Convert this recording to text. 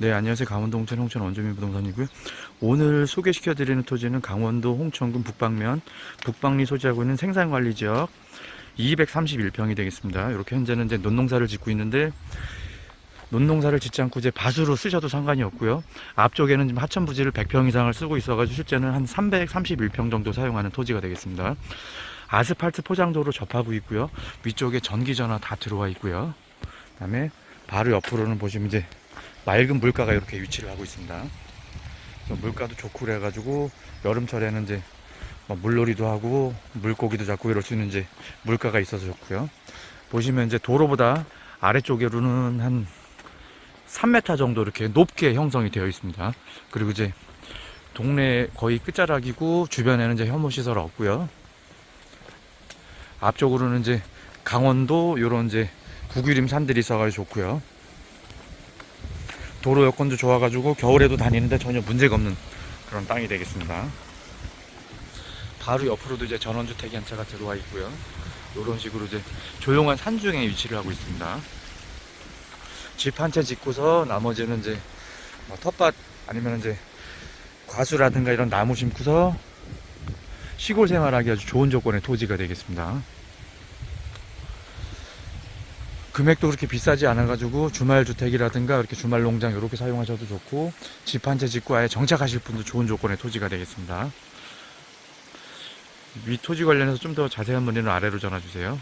네, 안녕하세요. 강원도 홍천 홍천 원주민 부동산이고요. 오늘 소개시켜 드리는 토지는 강원도 홍천군 북방면 북방리 소지하고 있는 생산관리 지역 231평이 되겠습니다. 이렇게 현재는 이제 논농사를 짓고 있는데 논농사를 짓지 않고 이제 밭으로 쓰셔도 상관이 없고요. 앞쪽에는 지금 하천 부지를 100평 이상을 쓰고 있어 가지고 실제는 한 331평 정도 사용하는 토지가 되겠습니다. 아스팔트 포장도로 접하고 있고요. 위쪽에 전기 전화 다 들어와 있고요. 그다음에 바로 옆으로는 보시면 이제 맑은 물가가 이렇게 위치를 하고 있습니다. 물가도 좋고 그래가지고 여름철에는 이제 뭐 물놀이도 하고 물고기도 잡고 이럴 수 있는 이제 물가가 있어서 좋고요. 보시면 이제 도로보다 아래쪽으로는 한 3m 정도 이렇게 높게 형성이 되어 있습니다. 그리고 이제 동네 거의 끝자락이고 주변에는 이제 혐오 시설 없고요. 앞쪽으로는 이제 강원도 요런 이제 구기림 산들이 있어가지고 좋고요. 도로 여건도 좋아가지고 겨울에도 다니는데 전혀 문제가 없는 그런 땅이 되겠습니다. 바로 옆으로도 이제 전원주택이 한 채가 들어와 있고요. 이런 식으로 이제 조용한 산중에 위치를 하고 있습니다. 집 한 채 짓고서 나머지는 이제 뭐 텃밭 아니면 이제 과수라든가 이런 나무 심고서 시골 생활하기 아주 좋은 조건의 토지가 되겠습니다. 금액도 그렇게 비싸지 않아가지고 주말 주택이라든가 이렇게 주말 농장 이렇게 사용하셔도 좋고 집 한 채 짓고 아예 정착하실 분도 좋은 조건의 토지가 되겠습니다. 위 토지 관련해서 좀 더 자세한 문의는 아래로 전화 주세요.